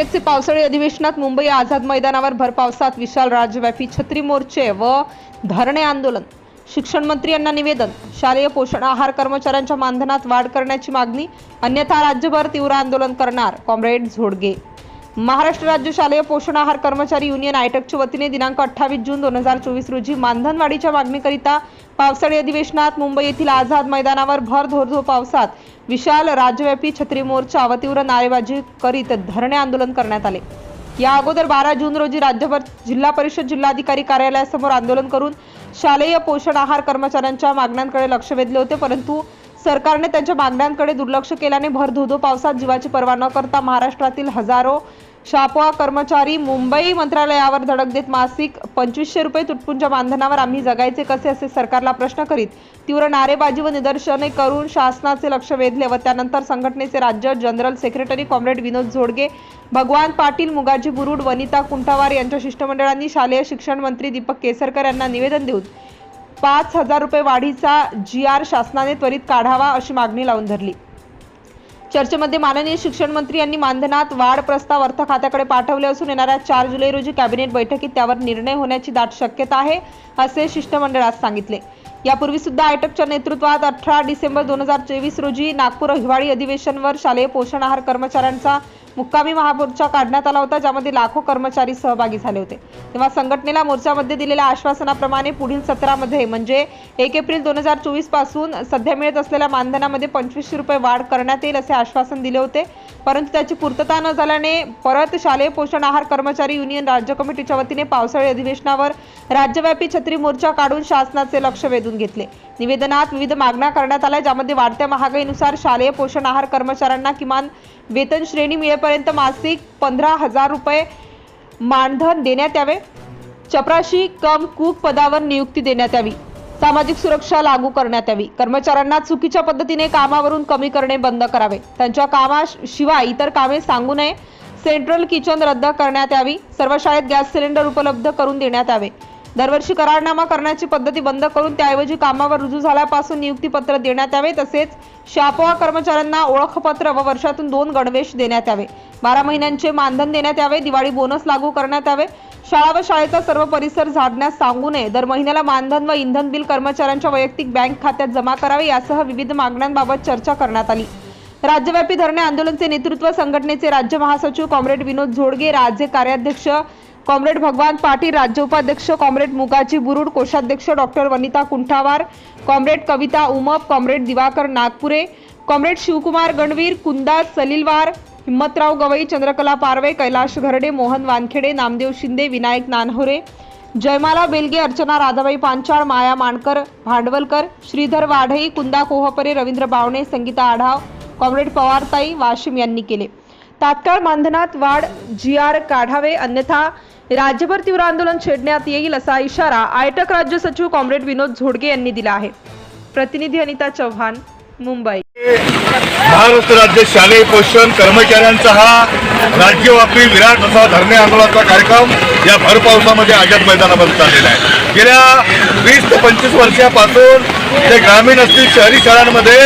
आयटेकचे पावसाळी अधिवेशनात मुंबई आझाद मैदानावर भर पावसात विशाल राज्यव्यापी छत्री मोर्चे व धरणे आंदोलन. शिक्षण मंत्री यांना निवेदन शालेय पोषण आहार कर्मचाऱ्यांच्या मानधनात वाढ करण्याची मागणी अन्यथा राज्यभर तीव्र आंदोलन करणार कॉम्रेड झोडगे. महाराष्ट्र राज्य शालेय पोषण आहार कर्मचारी युनियन आयटकच्या वतीने दिनांक अठ्ठावीस जून दोन हजार चोवीस रोजी मानधनवाढीच्या मागणीकरिता पावसाळी अधिवेशनात मुंबई येथील आझाद मैदानावर भर धोरधो पावसात विशाल राज्यव्यापी छत्री मोर्चा अवतीव्र नारेबाजी करीत धरणे आंदोलन करण्यात आले. या अगोदर बारा जून रोजी राज्यभर जिल्हा परिषद जिल्हाधिकारी कार्यालयासमोर आंदोलन करून शालेय पोषण आहार कर्मचाऱ्यांच्या मागण्यांकडे लक्ष वेधले होते परंतु सरकारने त्यांच्या मागण्यांकडे दुर्लक्ष केल्याने भरधुधो पावसात जीवाची पर्वा न करता महाराष्ट्रातील हजारो शापवा कर्मचारी मुंबई मंत्रालयावर धडक देत मासिक पंचवीसशे रुपये तुटपुंच्या बांधनावर आम्ही जगायचे कसे असे सरकारला प्रश्न करीत तीव्र नारेबाजी व निदर्शने करून शासनाचे लक्ष वेधले व त्यानंतर संघटनेचे राज्य general secretary comrade Vinod Zodge Bhagwan Patil Mugaji Burud Vanita कुंटावार यांच्या शिष्टमंडळांनी शालेय शिक्षण मंत्री दीपक केसरकर यांना निवेदन देऊन पाच हजार रुपये वाढीचा जी आर शासनाने त्वरित काढावा अशी मागणी लावून धरली. चर्चेमध्ये माननीय शिक्षण मंत्री यांनी मानधनात वाढ प्रस्ताव अर्थ खात्याकडे पाठवले असून येणाऱ्या चार जुलै रोजी कॅबिनेट बैठकीत त्यावर निर्णय होण्याची दाट शक्यता आहे असे शिष्टमंडळात सांगितले. यापूर्वी सुद्धा आयटकच्या नेतृत्वात अठरा डिसेंबर दोन हजार चोवीस रोजी नागपूर हिवाळी अधिवेशनवर शालेय पोषण आहार कर्मचाऱ्यांचा मुक्कामी महामोर्चा काढण्यात आला होता ज्यामध्ये लाखो कर्मचारी सहभागी झाले होते. तेव्हा संघटनेला मोर्चामध्ये दिलेल्या आश्वासनाप्रमाणे पुढील सत्रामध्ये म्हणजे एक एप्रिल दोन हजार चोवीसपासून सध्या मिळत असलेल्या मानधनामध्ये पंचवीसशे रुपये वाढ करण्यात येईल असे आश्वासन दिले होते. परंतु त्याची पूर्तता न झाल्याने परत शालेय पोषण आहार कर्मचारी युनियन राज्य कमिटीच्या वतीने पावसाळी अधिवेशनावर राज्यव्यापी छत्री मोर्चा काढून शासनाचे लक्ष वेधून घेतले. निवेदनात विविध मागण्या करण्यात आल्या ज्यामध्ये वाढत्या महागाईनुसार शालेय पोषण आहार कर्मचाऱ्यांना किमान वेतन श्रेणी मिळेपर्यंत मासिक पंधरा हजार रुपये मानधन देण्यात यावे. चपराशी कम कूक पदावर नियुक्ती देण्यात यावी. सामाजिक सुरक्षा लागू करण्यात यावी. कर्मचाऱ्यांना चुकीच्या पद्धतीने कामावरून कमी करणे बंद करावे. त्यांच्या कामाशिवाय इतर कामे सांगू नये. सेंट्रल किचन रद्द करण्यात यावी. सर्व शाळेत गॅस सिलेंडर उपलब्ध करून देण्यात यावे. दरवर्षी करारनामा करण्याची पद्धती बंद करून त्याऐवजी कामावर रुजू झाल्यापासून नियुक्तीपत्र देण्यात यावे. तसेच शापवा कर्मचाऱ्यांना ओळखपत्र व वर्षातून दोन गणवेश देण्यात यावे. बारा महिन्यांचे मानधन देण्यात यावे. दिवाळी बोनस लागू करण्यात यावे. शाळा व शाळेचा सर्व परिसर झाडण्यास सांगू नये. दर महिन्याला मानधन व इंधन बिल कर्मचाऱ्यांच्या वैयक्तिक बँक खात्यात जमा करावे. यासह विविध मागण्यांबाबत चर्चा करण्यात आली. राज्यव्यापी धरणे आंदोलनचे नेतृत्व संघटनेचे राज्य महासचिव कॉम्रेड विनोद झोडगे राज्य कार्याध्यक्ष कॉम्रेड भगवान पाटील राज्य उपाध्यक्ष कॉम्रेड मुगाजी बुरुड कोषाध्यक्ष doctor Vanita Kunthawar comrade Kavita Umap comrade Diwakar Nagpure comrade Shivkumar Ganvir Kunda Salilwar Himmatrao Gavai Chandrakala Parve Kailash Gharde Mohan Wankhede Namdev Shinde Vinayak Nanhore Jaymala Belge Archana Radhabai Panchal Maya Mankar Bhandwalkar Shridhar Wadhai Kunda Kohpare Ravindra Bawane Sangita Adhav comrade पवारताई Washim यांनी केले. तात्काळ मानधनात वाढ जी R काढावे अन्यथा राज्यभर तीव्र आंदोलन छेडण्यात येईल असा इशारा आयटक राज्य सचिव कॉम्रेड विनोद झोडगे यांनी दिला आहे. प्रतिनिधी अनिता चव्हाण मुंबई. महाराष्ट्र राज्य शालेय पोषण कर्मचाऱ्यांचा हा राज्यव्यापी विराट असा धरणे आंदोलनाचा कार्यक्रम या भर पावसामध्ये आझाद मैदानामध्ये चाललेला आहे. गेल्या वीस ते पंचवीस वर्षापासून ते ग्रामीण असतील शहरी शाळांमध्ये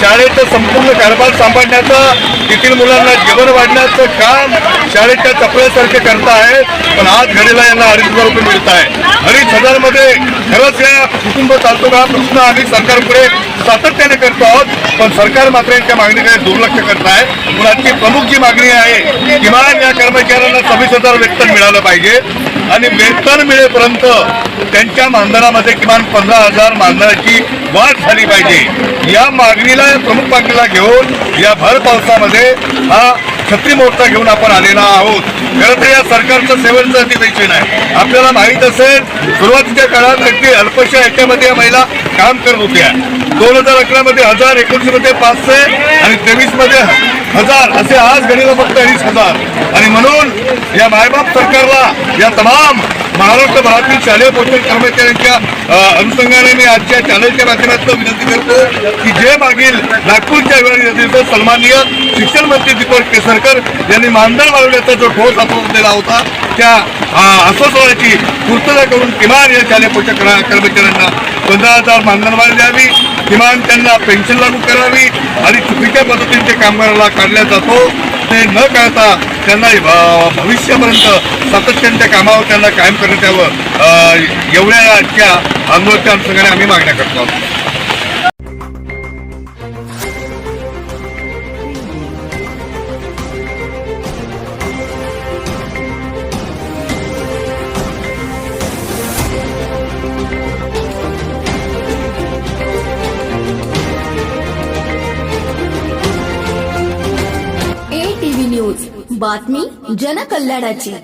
शाळेचा संपूर्ण कारभार सांभाळण्याचं तेथील मुलांना जीवन वाढण्याचं काम शाळेच्या चपळ्यासारखे करत आहे पण आज घडीला यांना अडीच हजार रुपये मिळत आहे. अडीच हजारमध्ये खरंच या कुटुंब चालतो का प्रश्न आम्ही सरकारपुढे सातत्याने करतो आहोत. पण सरकार मात्र यांच्या मागणीकडे दुर्लक्ष करत आहे म्हणून प्रमुख जी मागणी आहे किमान या कर्मचाऱ्यांना सव्वीस हजार वेतन मिळालं पाहिजे. आणि वेतन मिळेपर्यंत त्यांच्या मानधनामध्ये किमान पंधरा हजार मानधनाची वाढ झाली पाहिजे. या मागणीला प्रमुख मागणीला घेऊन या भर पावसामध्ये हा छत्री मोर्चा घेऊन आपण आलेला आहोत. खरं तर या सरकारचं सेवनचं अधिवेशन आहे आपल्याला माहीत असेल सुरुवातीच्या काळात अगदी अल्पशा याच्यामध्ये या महिला काम करत होत्या. दोन हजार अकरामध्ये हजार एकोणीसमध्ये पाचशे आणि तेवीसमध्ये हजार असे आज गणित फक्त अडीच हजार. आणि म्हणून या मायबाप सरकारला या तमाम महाराष्ट्र भारतीय शालेय पोषण कर्मचाऱ्यांच्या अनुषंगाने मी आजच्या चॅनलच्या माध्यमातून विनंती करतो की जे मागील नागपूरच्या विभागातील सन्माननीय शिक्षण मंत्री दीपक केसरकर यांनी मानधन वाढवण्याचा जो ठोस आश्वासन दिला होता त्या अ, आश्वासनाची पूर्तता करून किमान या शालेय पोषक कर्मचाऱ्यांना पंधरा हजार मानधन वाढ द्यावी किमान त्यांना पेन्शन लागू करावी आणि चुकीच्या पद्धतीने कामगाराला काढल्या जातो. ते न कळता त्यांना भविष्यापर्यंत सातत्याने त्या कामावर त्यांना कायम करण्यात यावं. एवढ्या आजच्या आंदोलनाच्या अनुषंगाने आम्ही मागण्या करतो. आहोत बातमी जनकल्याणाची.